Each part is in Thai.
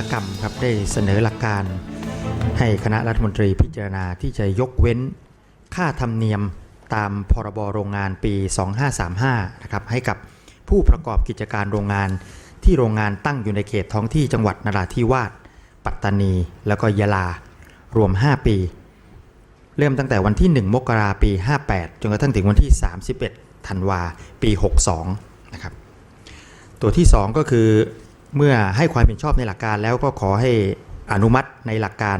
หกรรมครับได้เสนอหลักการให้คณะรัฐมนตรีพิจารณาที่จะยกเว้น ค่าธรรมเนียมตามพรบโรงงานปี 2535 นะครับให้กับผู้ประกอบกิจการโรงงานที่โรงงานตั้งอยู่ในเขตท้องที่จังหวัดนราธิวาส ปัตตานี แล้วก็ยะลา รวม 5 ปี เริ่มตั้งแต่วันที่ 1 มกราปี 58 จนกระทั่งถึงวันที่ 31 ธันวา ปี 62 นะครับ ตัวที่ 2 ก็คือ เมื่อให้ความเห็นชอบในหลักการแล้วก็ขอให้อนุมัติในหลักการ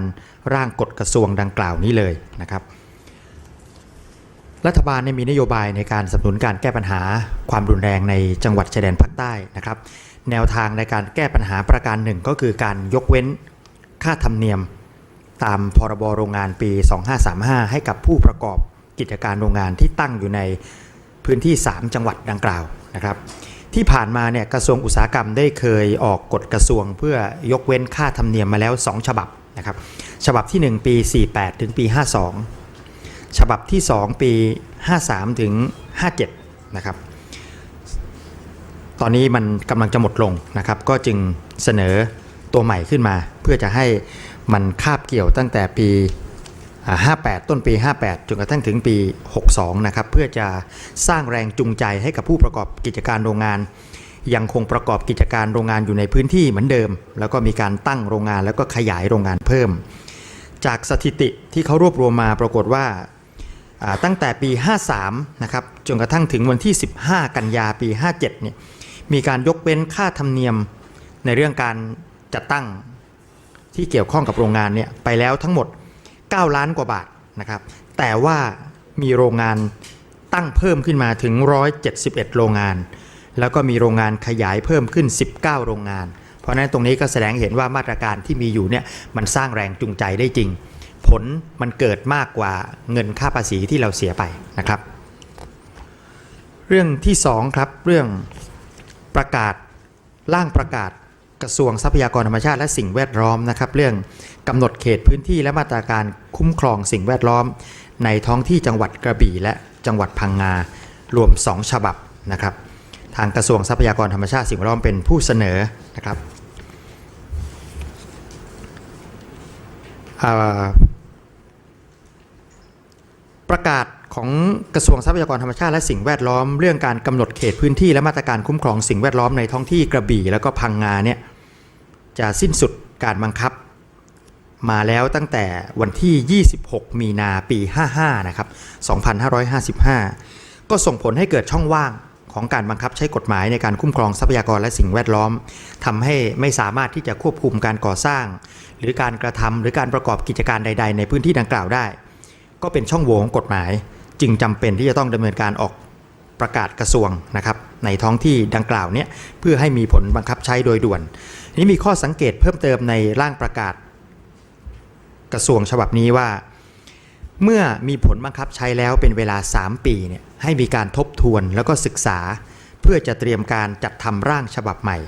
ร่างกฎกระทรวงดังกล่าวนี้เลยนะครับ รัฐบาลมีนโยบายในการสนับสนุนการแก้ปัญหาความรุนแรงในจังหวัดชายแดนภาคใต้นะครับ แนวทางในการแก้ปัญหาประการหนึ่งก็คือการยกเว้นค่าธรรมเนียมตามพรบโรงงานปี 2535 ให้กับผู้ประกอบกิจการโรงงานที่ตั้งอยู่ในพื้นที่ 3 จังหวัดดังกล่าวนะครับ ที่ผ่านมาเนี่ยกระทรวงอุตสาหกรรมได้เคยออกกฎกระทรวงเพื่อยกเว้นค่าธรรมเนียมมาแล้ว 2 ฉบับนะครับ ฉบับที่ 1 ปี 48 ถึงปี 52 ฉบับที่ 2 ปี 53 ถึง 57 นะครับ ตอนนี้มันกำลังจะหมดลงนะครับ ก็จึงเสนอตัวใหม่ขึ้นมา เพื่อจะให้มันคาบเกี่ยวตั้งแต่ปี 58 ต้นปี 58 จนกระทั่งถึงปี 62 นะครับ เพื่อจะสร้างแรงจูงใจให้กับผู้ประกอบกิจการโรงงาน ยังคงประกอบกิจการโรงงานอยู่ในพื้นที่เหมือนเดิม แล้วก็มีการตั้งโรงงานแล้วก็ขยายโรงงานเพิ่ม จากสถิติที่เขารวบรวมมาปรากฏว่าตั้งแต่ปี 53 นะครับ จนกระทั่งถึงวันที่ 15 กันยาปี 57 เนี่ย มีการยกเว้นค่าธรรมเนียมในเรื่องการจัดตั้งที่เกี่ยวข้องกับโรงงานเนี่ยไปแล้วทั้งหมด 9 ล้านกว่าบาทนะครับ แต่ว่ามีโรงงานตั้งเพิ่มขึ้นมาถึง 171 โรงงาน แล้วก็มีโรงงานขยายเพิ่มขึ้น 19 โรงงาน เพราะนั้นตรงนี้ก็แสดงเห็นว่ามาตรการที่มีอยู่เนี่ยมันสร้างแรงจูงใจได้จริง ผลมันเกิดมากกว่าเงินค่าภาษีที่เราเสียไปนะครับ เรื่องที่สองครับเรื่องประกาศร่างประกาศ กระทรวงทรัพยากรธรรมชาติและสิ่งแวดล้อมนะครับเรื่องกำหนดเขตพื้นที่และมาตรการคุ้มครองสิ่งแวดล้อม ในท้องที่จังหวัดกระบี่และจังหวัดพังงารวม 2 ฉบับนะครับ ทางกระทรวงทรัพยากรธรรมชาติสิ่งแวดล้อมเป็นผู้เสนอนะครับประกาศของกระทรวงทรัพยากรธรรมชาติและสิ่งแวดล้อม เรื่องการกำหนดเขตพื้นที่และมาตรการคุ้มครองสิ่งแวดล้อมในท้องที่กระบี่แล้วก็พังงาเนี่ย จะสิ้นสุดการบังคับ มาแล้วตั้งแต่วันที่ 26 มีนาปี 55 นะครับ 2555 ก็ส่งผลให้เกิดช่องว่างของการบังคับใช้กฎหมายในการคุ้มครองทรัพยากรและสิ่งแวดล้อมทำให้ไม่สามารถที่จะควบคุมการก่อสร้าง หรือการกระทำหรือการประกอบกิจการใด ๆ ในพื้นที่ดังกล่าวได้ ก็เป็นช่องโหว่ของกฎหมาย จึงจำเป็นที่จะต้องดำเนินการออกประกาศกระทรวงนะครับในท้องที่ดังกล่าวเนี้เพื่อให้มีผลบังคับใช้โดยด่วน นี้มีข้อสังเกตเพิ่มเติมในร่างประกาศ กระทรวงฉบับนี้ว่า เมื่อมีผลบังคับใช้แล้วเป็นเวลา 3 ปีเนี่ยให้มีการทบทวนแล้วก็ศึกษา เพื่อจะเตรียมการจัดทำร่างฉบับใหม่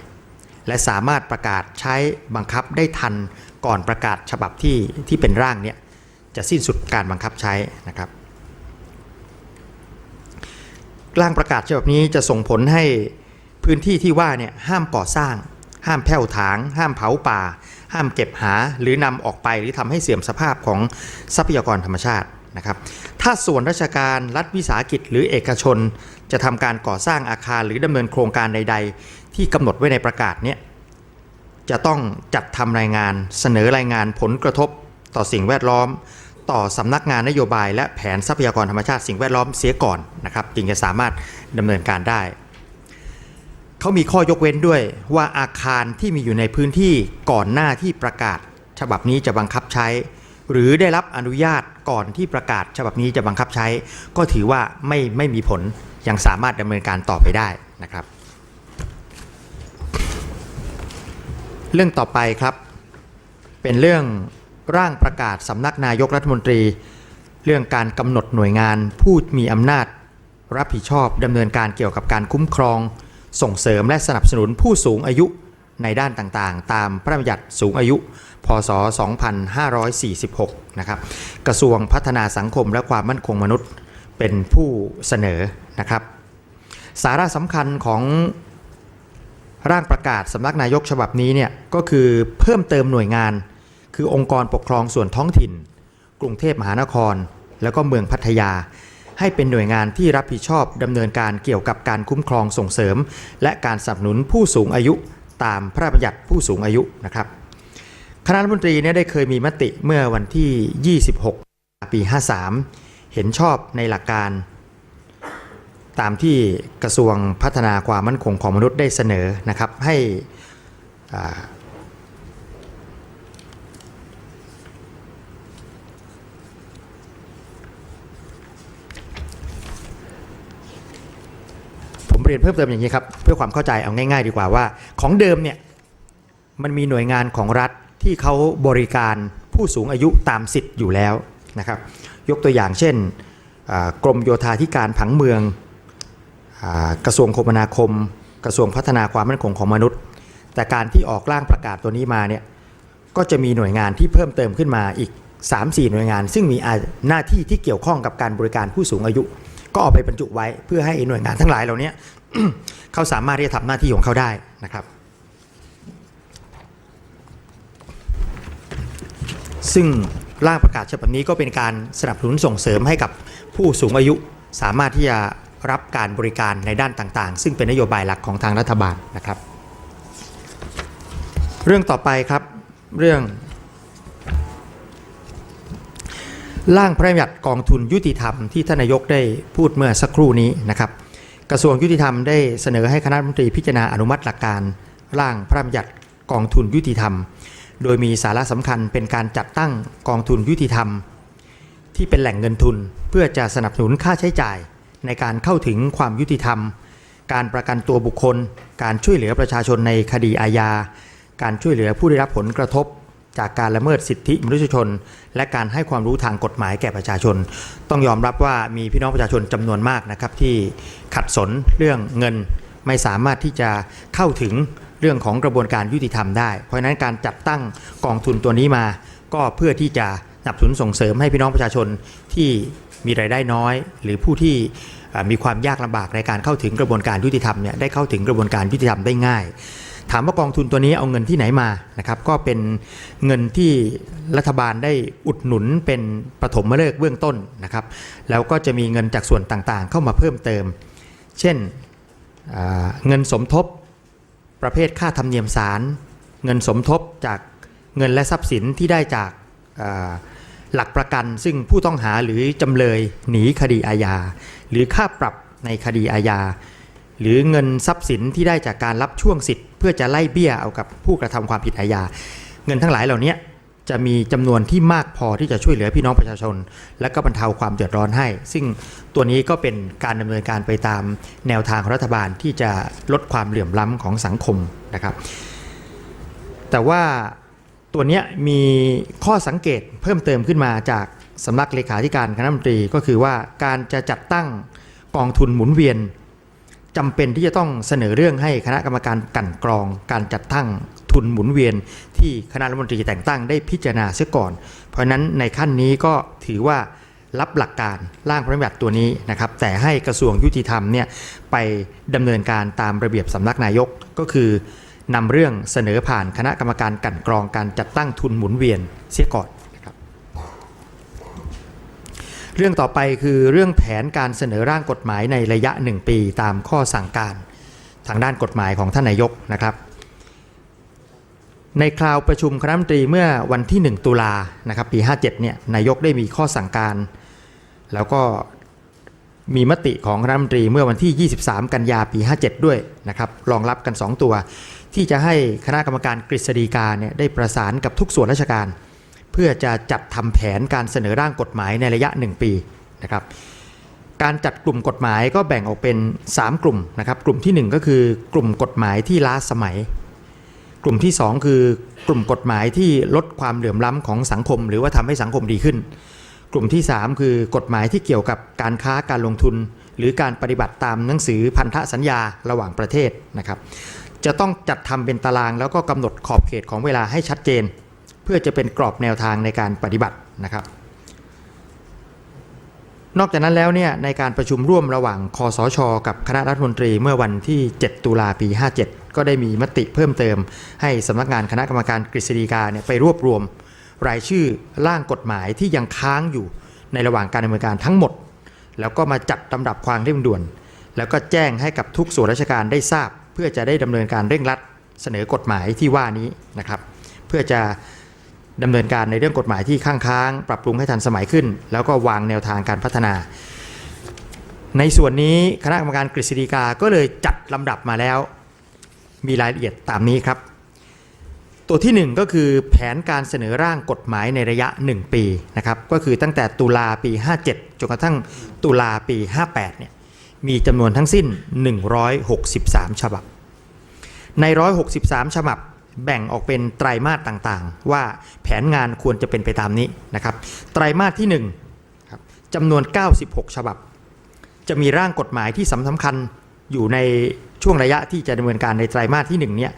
และสามารถประกาศใช้บังคับได้ทันก่อนประกาศฉบับที่ที่เป็นร่างเนี่ยจะสิ้นสุดการบังคับใช้นะครับร่างประกาศฉบับนี้จะส่งผลให้พื้นที่ที่ว่าเนี่ยห้ามก่อสร้าง ห้ามแผ่วถาง ห้ามเผาป่า ห้ามเก็บหา หรือนำออกไปหรือทำให้เสื่อมสภาพของทรัพยากรธรรมชาตินะครับ ถ้าส่วนราชการรัฐวิสาหกิจหรือเอกชน จะทำการก่อสร้างอาคารหรือดำเนินโครงการใด ๆ ที่กำหนดไว้ในประกาศเนี่ยจะต้องจัดทำรายงานเสนอรายงานผลกระทบต่อสิ่งแวดล้อม ต่อสำนักงานนโยบาย และแผนทรัพยากรธรรมชาติสิ่งแวดล้อมเสียก่อนนะครับจึงจะสามารถดำเนินการได้ เขามีข้อยกเว้นด้วยว่าอาคารที่มีอยู่ในพื้นที่ก่อนหน้าที่ประกาศ ฉบับนี้จะบังคับใช้ หรือได้รับอนุญาตก่อนที่ประกาศ ฉบับนี้จะบังคับใช้ ก็ถือว่าไม่ไม่มีผลยังสามารถดำเนินการต่อไปได้นะครับ เรื่องต่อไปครับ เป็นเรื่องร่างประกาศสำนักนายกรัฐมนตรี เรื่องการกำหนดหน่วยงานผู้มีอำนาจ รับผิดชอบดำเนินการเกี่ยวกับการคุ้มครอง ส่งเสริมและสนับสนุนผู้สูงอายุในด้านต่างๆ ตามพระราชบัญญัติสูงอายุ พศ 2546 นะครับ กระทรวงพัฒนาสังคมและความมั่นคงมนุษย์เป็นผู้เสนอนะครับ สาระสำคัญของร่างประกาศสำนักนายกฉบับนี้เนี่ยก็คือเพิ่มเติมหน่วยงาน คือองค์กรปกครองส่วนท้องถิ่น กรุงเทพมหานคร แล้วก็เมืองพัทยา ให้เป็นหน่วยงานที่รับผิดชอบดำเนินการเกี่ยวกับการคุ้มครองส่งเสริม และการสนับสนุนผู้สูงอายุตามพระราชบัญญัติผู้สูงอายุนะครับคณะรัฐมนตรีเนี่ยได้เคยมีมติเมื่อวันที่ 26 ปี 53 เห็นชอบในหลักการ ตามที่กระทรวงพัฒนาความมั่นคงของมนุษย์ได้เสนอนะครับให้ ผมเรียนเพิ่มเติมอย่างนี้ครับ เพื่อความเข้าใจเอาง่าย ๆ ดีกว่าว่า ของเดิมเนี่ยมันมีหน่วยงานของรัฐที่เขาบริการผู้สูงอายุตามสิทธิ์อยู่แล้วนะครับ ยกตัวอย่างเช่นกรมโยธาธิการผังเมืองอกระทรวงคมนาคม กระทรวงพัฒนาความมั่นคงของมนุษย์ แต่การที่ออกร่างประกาศตัวนี้มาเนี่ยก็จะมีหน่วยงานที่เพิ่มเติมขึ้นมาอีก 3-4 หน่วยงาน ซึ่งมีหน้าที่ที่เกี่ยวข้องกับการบริการผู้สูงอายุ ก็เอาไปบรรจุไว้เพื่อให้หน่วยงานทั้งหลายเหล่านี้เขาสามารถที่จะทำหน้าที่ของเขาได้นะครับ ซึ่งร่างประกาศฉบับนี้ก็เป็นการสนับสนุนส่งเสริมให้กับผู้สูงอายุสามารถที่จะรับการบริการในด้านต่างๆ ซึ่งเป็นนโยบายหลักของทางรัฐบาลนะครับ เรื่องต่อไปครับเรื่อง ร่างพระราชบัญญัติกองทุนยุติธรรมที่ท่านนายกได้พูดเมื่อสักครู่นี้นะครับ กระทรวงยุติธรรมได้เสนอให้คณะรัฐมนตรีพิจารณาอนุมัติหลักการ ร่างพระราชบัญญัติกองทุนยุติธรรม โดยมีสาระสำคัญเป็นการจัดตั้งกองทุนยุติธรรม ที่เป็นแหล่งเงินทุน เพื่อจะสนับสนุนค่าใช้จ่าย ในการเข้าถึงความยุติธรรม การประกันตัวบุคคล การช่วยเหลือประชาชนในคดีอาญา การช่วยเหลือผู้ได้รับผลกระทบ จากการละเมิดสิทธิมนุษยชน และการให้ความรู้ทางกฎหมายแก่ประชาชน ต้องยอมรับว่ามีพี่น้องประชาชนจำนวนมากนะครับที่ขัดสนเรื่องเงินไม่สามารถที่จะเข้าถึงเรื่องของกระบวนการยุติธรรมได้ เพราะฉะนั้นการจัดตั้งกองทุนตัวนี้มา ก็เพื่อที่จะสนับสนุนส่งเสริมให้พี่น้องประชาชนที่มีรายได้น้อย หรือผู้ที่มีความยากลำบากในการเข้าถึงกระบวนการยุติธรรมเนี่ยได้เข้าถึงกระบวนการยุติธรรมได้ง่าย ถามว่ากองทุนตัวนี้เอาเงินที่ไหนมานะครับก็เป็นเงินที่รัฐบาลได้อุดหนุนเป็นปฐมฤกษ์เบื้องต้นนะครับแล้วก็จะมีเงินจากส่วนต่างๆ เข้ามาเพิ่มเติม เช่นเงินสมทบประเภทค่าธรรมเนียมศาลเงินสมทบจากเงินและทรัพย์สินที่ได้จากาหลักประกันซึ่งผู้ต้องหาหรือจำเลยหนีคดีอาญาหรือค่าปรับในคดีอาญา หรือเงินทรัพย์สินที่ได้จากการรับช่วงสิทธิ์เพื่อจะไล่เบี้ยเอากับผู้กระทำความผิดอาญา เงินทั้งหลายเหล่านี้จะมีจำนวนที่มากพอที่จะช่วยเหลือพี่น้องประชาชน และก็บรรเทาความเดือดร้อนให้ ซึ่งตัวนี้ก็เป็นการดำเนินการไปตามแนวทางของรัฐบาลที่จะลดความเหลื่อมล้ำของสังคมนะครับ แต่ว่าตัวนี้มีข้อสังเกตเพิ่มเติมขึ้นมาจากสำนักเลขาธิการคณะมนตรีก็คือว่าการจะจัดตั้งกองทุนหมุนเวียน จำเป็นที่จะต้องเสนอเรื่องให้คณะกรรมการกันกรอง การจัดตั้งทุนหมุนเวียน ที่คณะรัฐมนตรีแต่งตั้งได้พิจารณาเสียก่อน เพราะฉะนั้นในขั้นนี้ก็ถือว่ารับหลักการร่างพระราชบัญญัติตัวนี้นะครับ แต่ให้กระทรวงยุติธรรมเนี่ยไปดำเนินการตามระเบียบสำนักนายกก็คือนำเรื่องเสนอผ่านคณะกรรมการกันกรองการจัดตั้งทุนหมุนเวียนเสียก่อน เรื่องต่อไปคือเรื่องแผนการเสนอร่างกฎหมายในระยะ 1 ปีตามข้อสั่งการ ทางด้านกฎหมายของท่านนายกนะครับ ในคราวประชุมคณะรัฐมนตรีเมื่อวันที่ 1 ตุลานะครับปี 57เนี่ยนายกได้มีข้อสั่งการ แล้วก็มีมติของคณะรัฐมนตรีเมื่อวันที่ 23 กันยาปี 57 ด้วยนะครับรองรับกัน 2 ตัว ที่จะให้คณะกรรมการกฤษฎีกาเนี่ยได้ประสานกับทุกส่วนราชการ เพื่อจะจัดทำแผนการเสนอร่างกฎหมายในระยะ 1 ปีนะครับการจัดกลุ่มกฎหมายก็แบ่งออกเป็น 3 กลุ่มนะครับ กลุ่มทีหนึ่1 ก็คือกลุ่มกฎหมายที่ล้าสมัย กลุ่มที่ 2 คือกลุ่มกฎหมายที่ลดความเหลื่อมล้ำของสังคม หรือว่าทำให้สังคมดีขึ้น กลุ่มที่ 3 คือกฎหมายที่เกี่ยวกับการค้าการลงทุน หรือการปฏิบัติตามหนังสือพันธสัญญาระหว่างประเทศนะครับ จะต้องจัดทำเป็นตารางแล้วก็กำหนดขอบเขตของเวลาให้ชัดเจน เพื่อจะเป็นกรอบแนวทางในการปฏิบัตินะครับ นอกจากนั้นแล้วเนี่ยในการประชุมร่วมระหว่างคอสช กับคณะรัฐมนตรีเมื่อวันที่ 7 ตุลาปี 57 ก็ได้มีมติเพิ่มเติม ให้สำนักงานคณะกรรมการกฤษฎีกาเนี่ยไปรวบรวม รายชื่อร่างกฎหมายที่ยังค้างอยู่ในระหว่างการดำเนินการทั้งหมด แล้วก็มาจัดลำดับความเร่งด่วน แล้วก็แจ้งให้กับทุกส่วนราชการได้ทราบ เพื่อจะได้ดำเนินการเร่งรัดเสนอกฎหมายที่ว่านี้นะครับ เพื่อจะ ดำเนินการในเรื่องกฎหมายที่ค้างค้างๆปรับปรุงให้ทันสมัยขึ้น แล้วก็วางแนวทางการพัฒนา ในส่วนนี้คณะกรรมการกฤษฎีกาก็เลยจัดลำดับมาแล้ว มีรายละเอียดตามนี้ครับ ตัวที่ 1 ก็คือแผนการเสนอร่างกฎหมายในระยะ 1 ปีนะครับก็คือตั้งแต่ตุลาปี 57จนกระทั่งตุลาปี 58เนี่ยมีจำนวนทั้งสิ้น 163 ฉบับ ใน 163 ฉบับ แบ่งออกเป็นไตรมาสต่างๆ ว่าแผนงานควรจะเป็นไปตามนี้นะครับ ไตรมาสที่1ครับจำนวน 96 ฉบับ จะมีร่างกฎหมายที่สำคัญอยู่ในช่วงระยะที่จะดำเนินการในไตรมาสที่1เนี่ย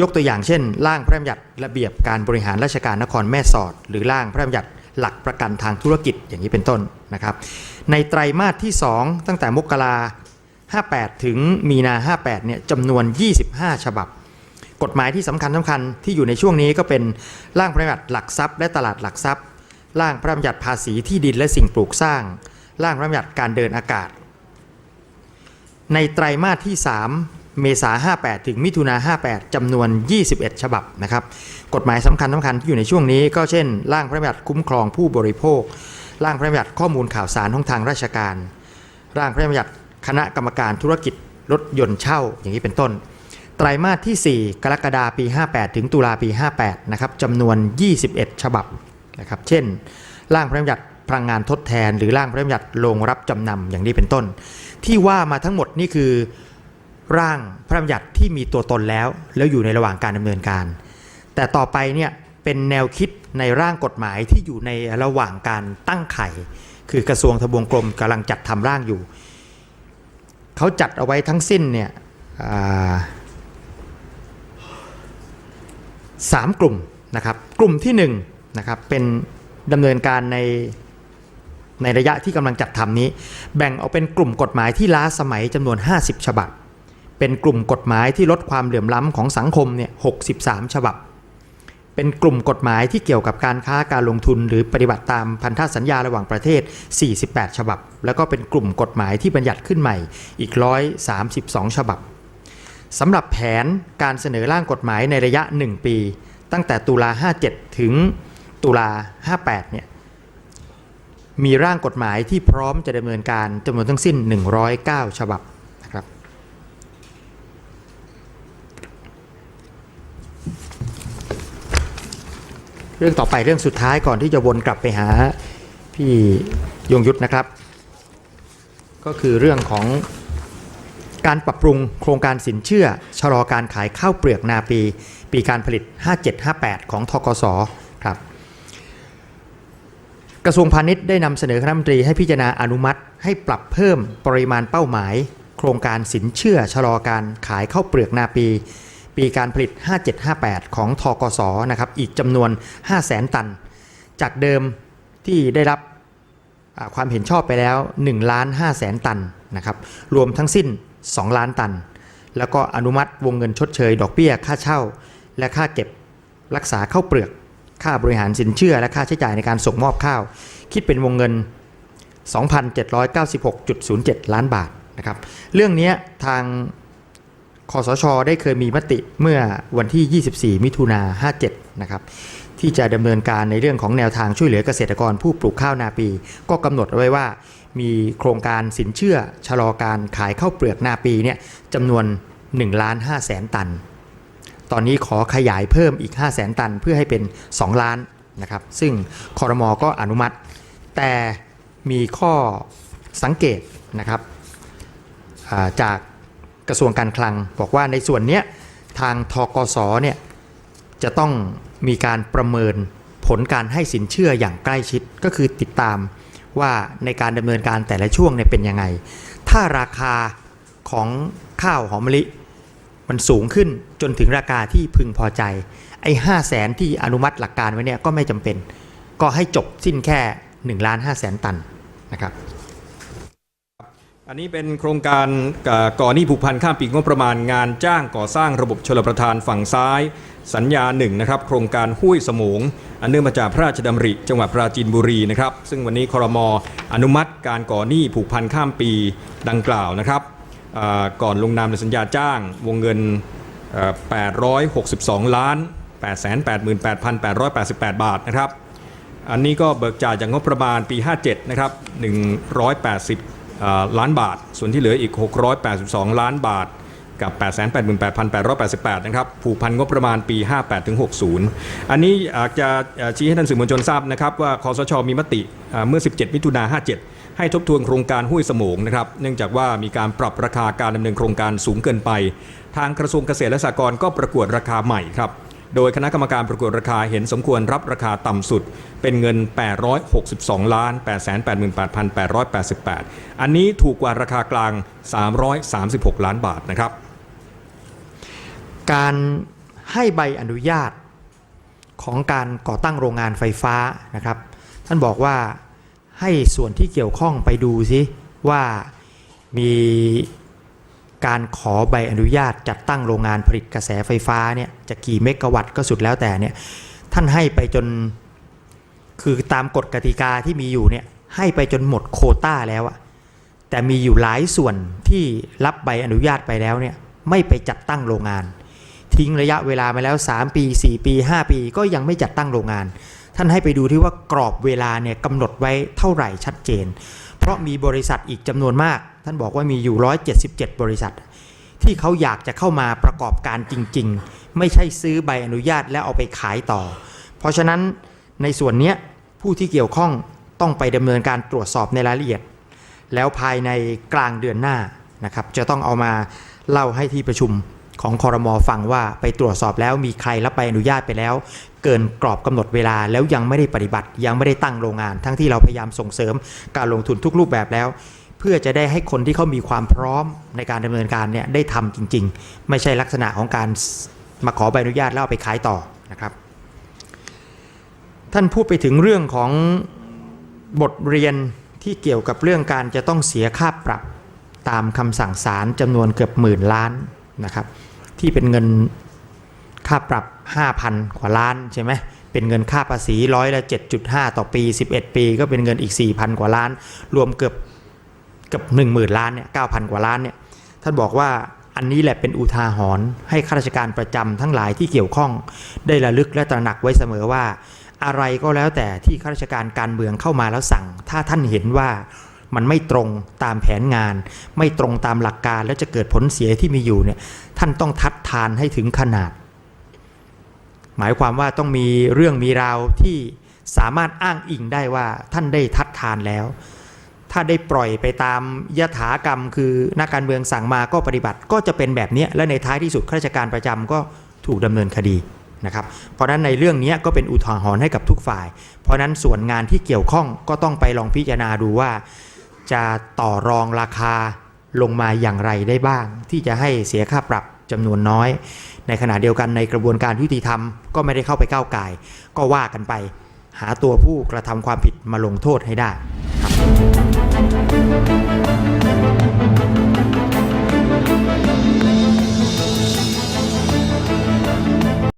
ยกตัวอย่างเช่น ร่างพระราชบัญญัติระเบียบการบริหารราชการนครแม่สอด หรือร่างพระราชบัญญัติหลักประกันทางธุรกิจอย่างนี้เป็นต้นนะครับ ในไตรมาสที่ 2 ตั้งแต่มกรา58 ถึงมีนา 58เนี่ยจำนวน 25 ฉบับ กฎหมายที่สำคัญสำคัญที่อยู่ในช่วงนี้ก็เป็นร่างพระราชบัญญัติหลักทรัพย์และตลาดหลักทรัพย์ ร่างพระราชบัญญัติภาษีที่ดินและสิ่งปลูกสร้าง ร่างพระราชบัญญัติการเดินอากาศ ในไตรมาสที่ 3 เมษา58 ถึงมิถุนา58จำนวน 21 ฉบับนะครับ กฎหมายสำคัญสำคัญที่อยู่ในช่วงนี้ก็เช่น ร่างพระราชบัญญัติคุ้มครองผู้บริโภค ร่างพระราชบัญญัติข้อมูลข่าวสารของทางราชการ ร่างพระราชบัญญัติคณะกรรมการธุรกิจรถยนต์เช่าอย่างนี้เป็นต้น ไตรมาสที่ 4 กรกฎาปี 58 ถึงตุลาปี 58 นะครับจำนวน 21 ฉบับนะครับ เช่น ร่างพระราชบัญญัติพลังงานทดแทน หรือร่างพระราชบัญญัติโรงรับจำนำอย่างนี้เป็นต้น ที่ว่ามาทั้งหมดนี่คือ ร่างพระราชบัญญัติที่มีตัวตนแล้ว แล้วอยู่ในระหว่างการดำเนินการ แต่ต่อไปเนี่ยเป็นแนวคิดในร่างกฎหมายที่อยู่ในระหว่างการตั้งไข่คือกระทรวงทบวงกรมกำลังจัดทำร่างอยู่เขาจัดเอาไว้ทั้งสิ้นเนี่ย อ่าสามกลุ่มนะครับ กลุ่มที่หนึ่งนะครับเป็นดำเนินการในในระยะที่กำลังจัดทำนี้ แบ่งออกเป็นกลุ่มกฎหมายที่ล้าสมัยจำนวน 50 ฉบับ เป็นกลุ่มกฎหมายที่ลดความเหลื่อมล้ำของสังคมเนี่ย63ฉบับ เป็นกลุ่มกฎหมายที่เกี่ยวกับการค้าการลงทุน หรือปฏิบัติตามพันธสัญญาระหว่างประเทศ 48 ฉบับ แล้วก็เป็นกลุ่มกฎหมายที่บัญญัติขึ้นใหม่อีก 132 ฉบับ สำหรับแผนการเสนอร่างกฎหมายในระยะ 1 ปี ตั้งแต่ตุลา 57 ถึงตุลา 58 เนี่ยมีร่างกฎหมายที่พร้อมจะดำเนินการจำนวนทั้งสิ้น 109 ฉบับนะครับ เรื่องต่อไปเรื่องสุดท้ายก่อนที่จะวนกลับไปหาพี่ยงยุทธนะครับ ก็คือเรื่องของ การปรับปรุงโครงการสินเชื่อ ชะลอการขายข้าวเปลือกนาปี ปีการผลิต 57-58 ของทกสครับกระทรวงพาณิชย์ได้นำเสนอคณะรัฐมนตรีให้พิจารณาอนุมัติ ให้ปรับเพิ่มปริมาณเป้าหมาย โครงการสินเชื่อ ชะลอการขายข้าวเปลือกนาปี ปีการผลิต 57-58 ของทกสนะครับอีกจำนวน 500,000 ตัน จากเดิมที่ได้รับความเห็นชอบไปแล้ว1ล้าน5แสนตันนะครับรวมทั้งสิ้น 2 ล้านตัน แล้วก็อนุมัติวงเงินชดเชย ดอกเบี้ยค่าเช่า และค่าเก็บรักษาข้าวเปลือก ค่าบริหารสินเชื่อ และค่าใช้จ่ายในการส่งมอบข้าว คิดเป็นวงเงิน 2,796.07 ล้านบาทนะครับเรื่องนี้ทางคอสชได้เคยมีมติเมื่อวันที่ 24 มิถุนา57 นะครับ ที่จะดำเนินการในเรื่องของแนวทางช่วยเหลือเกษตรกรผู้ปลูกข้าวนาปี ก็กำหนดไว้ว่า มีโครงการสินเชื่อชะลอการขายข้าวเปลือกนาปีเนี่ยจำนวน1ล้าน5แสนตัน ตอนนี้ขอขยายเพิ่มอีก 5 0 0แสนตันเพื่อให้เป็น 2 ล้านนะครับซึ่งคอรมอก็อนุมัติ แต่มีข้อสังเกตนะครับาจากกระทรวงการคลังบอกว่าในส่วนเนี้ยทางทกสเนี่ยจะต้องมีการประเมินผลการให้สินเชื่ออย่างใกล้ชิดก็คือติดตาม ว่าในการดำเนินการแต่ละช่วงเนี่ยเป็นยังไง ถ้าราคาของข้าวหอมมะลิมันสูงขึ้นจนถึงราคาที่พึงพอใจ ไอ้ห้าแสนที่อนุมัติหลักการไว้เนี่ยก็ไม่จำเป็น ก็ให้จบสิ้นแค่1ล้านห้าแสนตันนะครับ อันนี้เป็นโครงการเอ่อก่อหนี้ผูกพันข้ามปีงบประมาณงานจ้างก่อสร้างระบบชลประทานฝั่งซ้าย สัญญาหนึ่งนะครับ โครงการห้วยสมงอันเนื่องมาจากพระราชดำริ จังหวัดปราจีนบุรีนะครับ ซึ่งวันนี้ครมอนุมัติการก่อหนี้ผูกพันข้ามปีดังกล่าวนะครับก่อนลงนามในสัญญาจ้างวงเงินเอ่อ862 ล้าน 888,888 บาทนะครับ อันนี้ก็เบิกจ่ายจากงบประมาณปี 57 นะครับ 180เอ่อ ล้านบาท ส่วนที่เหลืออีก 682 ล้านบาทกับ 888,888 นะครับ ผูกพันงบประมาณปี 58ถึง60 อันนี้อยากจะชี้ให้ท่านสื่อมวลชนทราบนะครับว่าคอสชมีมติเอ่อเมื่อ 17 มิถุนา57 ให้ทบทวนโครงการห้วยสมงนะครับ เนื่องจากว่ามีการปรับราคาการดำเนินโครงการสูงเกินไป ทางกระทรวงเกษตรและสหกรณ์ก็ประกวดราคาใหม่ครับ โดยคณะกรรมการประกวดราคาเห็นสมควรรับราคาต่ำสุด เป็นเงิน 862ล้าน888,888 อันนี้ถูกกว่าราคากลาง 336 ล้านบาทนะครับ การให้ใบอนุญาตของการก่อตั้งโรงงานไฟฟ้านะครับ ท่านบอกว่าให้ส่วนที่เกี่ยวข้องไปดูซิว่ามี การขอใบอนุญาตจัดตั้งโรงงานผลิตกระแสไฟฟ้าเนี่ยจะกี่เมกะวัตต์ก็สุดแล้วแต่เนี่ยท่านให้ไปจนคือตามกฎกติกาที่มีอยู่เนี่ยให้ไปจนหมดโคต้าแล้วอะแต่มีอยู่หลายส่วนที่รับใบอนุญาตไปแล้วเนี่ยไม่ไปจัดตั้งโรงงาน ทิ้งระยะเวลามาแล้ว 3 ปี 4 ปี 5 ปีก็ยังไม่จัดตั้งโรงงาน ท่านให้ไปดูที่ว่ากรอบเวลาเนี่ยกำหนดไว้เท่าไหร่ชัดเจน เพราะมีบริษัทอีกจำนวนมาก ท่านบอกว่ามีอยู่ 177 บริษัท ที่เขาอยากจะเข้ามาประกอบการจริง ๆ ไม่ใช่ซื้อใบอนุญาตแล้วเอาไปขายต่อ เพราะฉะนั้นในส่วนเนี้ยผู้ที่เกี่ยวข้องต้องไปดำเนินการตรวจสอบในรายละเอียด แล้วภายในกลางเดือนหน้านะครับจะต้องเอามาเล่าให้ที่ประชุมของคอรมอฟังว่าไปตรวจสอบแล้วมีใครรับใบอนุญาตไปแล้ว เกินกรอบกำหนดเวลาแล้วยังไม่ได้ปฏิบัติ ยังไม่ได้ตั้งโรงงาน ทั้งที่เราพยายามส่งเสริมการลงทุนทุกรูปแบบแล้ว เพื่อจะได้ให้คนที่เขามีความพร้อมในการดำเนินการเนี่ยได้ทำจริง ๆ ไม่ใช่ลักษณะของการมาขอใบอนุญาตแล้วเอาไปขายต่อนะครับ ท่านพูดไปถึงเรื่องของบทเรียนที่เกี่ยวกับเรื่องการจะต้องเสียค่าปรับตามคำสั่งศาลจำนวนเกือบหมื่นล้านนะครับ ที่เป็นเงินค่าปรับ 5,000 กว่าล้านใช่ไหมเป็นเงินค่าภาษีร้อยละ7.5 ต่อปี 11 ปี ก็เป็นเงินอีก 4,000 กว่าล้าน รวมเกือบ กือบ10,000 ล้านเนี่ย9,000กว่าล้านเนี่ยท่านบอกว่าอันนี้แหละเป็นอุทาหรณ์ให้ข้าราชการประจำทั้งหลายที่เกี่ยวข้อง ได้ระลึกและตระหนักไว้เสมอว่า อะไรก็แล้วแต่ที่ข้าราชการการเมืองเข้ามาแล้วสั่ง ถ้าท่านเห็นว่ามันไม่ตรงตามแผนงาน ไม่ตรงตามหลักการแล้วจะเกิดผลเสียที่มีอยู่เนี่ยท่านต้องทัดทานให้ถึงขนาด หมายความว่าต้องมีเรื่องมีราวที่สามารถอ้างอิงได้ว่าท่านได้ทัดทานแล้ว ถ้าได้ปล่อยไปตามยถากรรม คือนักการเมืองสั่งมาก็ปฏิบัติก็จะเป็นแบบนี้และในท้ายที่สุดข้าราชการประจำก็ถูกดำเนินคดีนะครับ เพราะฉะนั้นในเรื่องนี้ก็เป็นอุทาหรณ์ให้กับทุกฝ่าย เพราะฉะนั้นส่วนงานที่เกี่ยวข้องก็ต้องไปลองพิจารณาดูว่า จะต่อรองราคาลงมาอย่างไรได้บ้าง ที่จะให้เสียค่าปรับจำนวนน้อย ในขณะเดียวกันในกระบวนการยุติธรรมก็ไม่ได้เข้าไปก้าวไก่ก็ว่ากันไป หาตัวผู้กระทำความผิดมาลงโทษให้ได้ ครับ